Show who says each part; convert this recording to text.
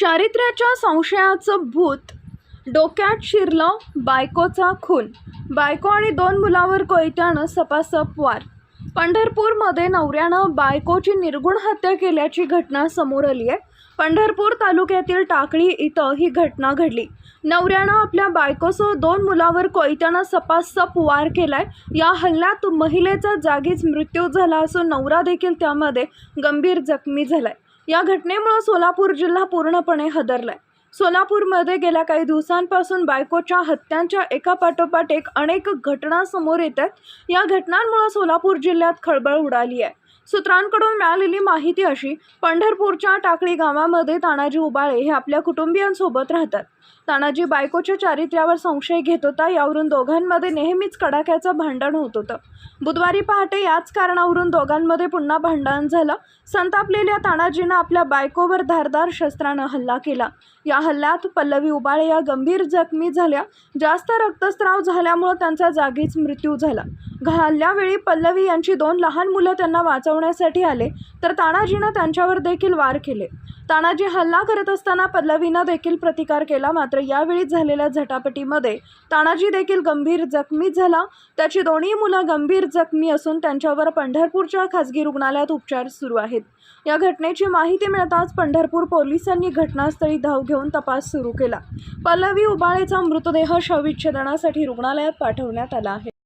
Speaker 1: चारित्र्याच्या संशयाचं भूत डोक्यात शिरलं बायकोचा खून. बायको आणि दोन मुलावर कोयत्यानं सपासप वार. पंढरपूरमध्ये नवऱ्यानं बायकोची निर्गुण हत्या केल्याची घटना समोर आली आहे. पंढरपूर तालुक्यातील टाकळी इथं ही घटना घडली. नवऱ्यानं आपल्या बायकोसह दोन मुलावर कोयत्यानं सपासप वार केलाय. या हल्ल्यात महिलेचा जागीच मृत्यू झाला असून नवरा देखील त्यामध्ये गंभीर जखमी झालाय. या घटनेमुळं सोलापूर जिल्हा पूर्णपणे हदरलाय. सोलापूरमध्ये गेल्या काही दिवसांपासून बायकोच्या हत्यांच्या एकापाठोपाठ एक अनेक घटना समोर येत आहेत. या घटनांमुळे सोलापूर जिल्ह्यात खळबळ उडाली आहे. सूत्रांकडून मिळालेली माहिती अशी पंढरपूरच्या टाकळी गावामध्ये तानाजी उबाळे हे आपल्या कुटुंबियांसोबत राहतात. तानाजी बायकोच्या चारित्र्यावर संशय घेत होता यावरून दोघांमध्ये नेहमीच कडाक्याचं भांडण होत होतं. बुधवारी पहाटे याच कारणावरून दोघांमध्ये पुन्हा भांडण झालं. संतापलेल्या तानाजीनं आपल्या बायकोवर धारदार शस्त्रानं हल्ला केला. या हल्ल्यात पल्लवी उबाळे या गंभीर जखमी झाल्या. जास्त रक्तस्राव झाल्यामुळं त्यांचा जागीच मृत्यू झाला. घाल्यावेळी पल्लवी यांची दोन लहान मुलं त्यांना वाचवण्यासाठी आले तर तानाजीनं त्यांच्यावर देखील वार केले. तानाजी हल्ला करत असताना पल्लवीनं देखील प्रतिकार केला मात्र यावेळी झालेल्या झटापटीमध्ये तानाजी देखील गंभीर जखमी झाला. त्याची दोन्ही मुलं गंभीर जखमी असून त्यांच्यावर पंढरपूरच्या खासगी रुग्णालयात उपचार सुरू आहेत. या घटनेची माहिती मिळताच पंढरपूर पोलिसांनी घटनास्थळी धाव घेऊन तपास सुरू केला. पल्लवी उबाळेचा मृतदेह शवविच्छेदनासाठी रुग्णालयात पाठवण्यात आला आहे.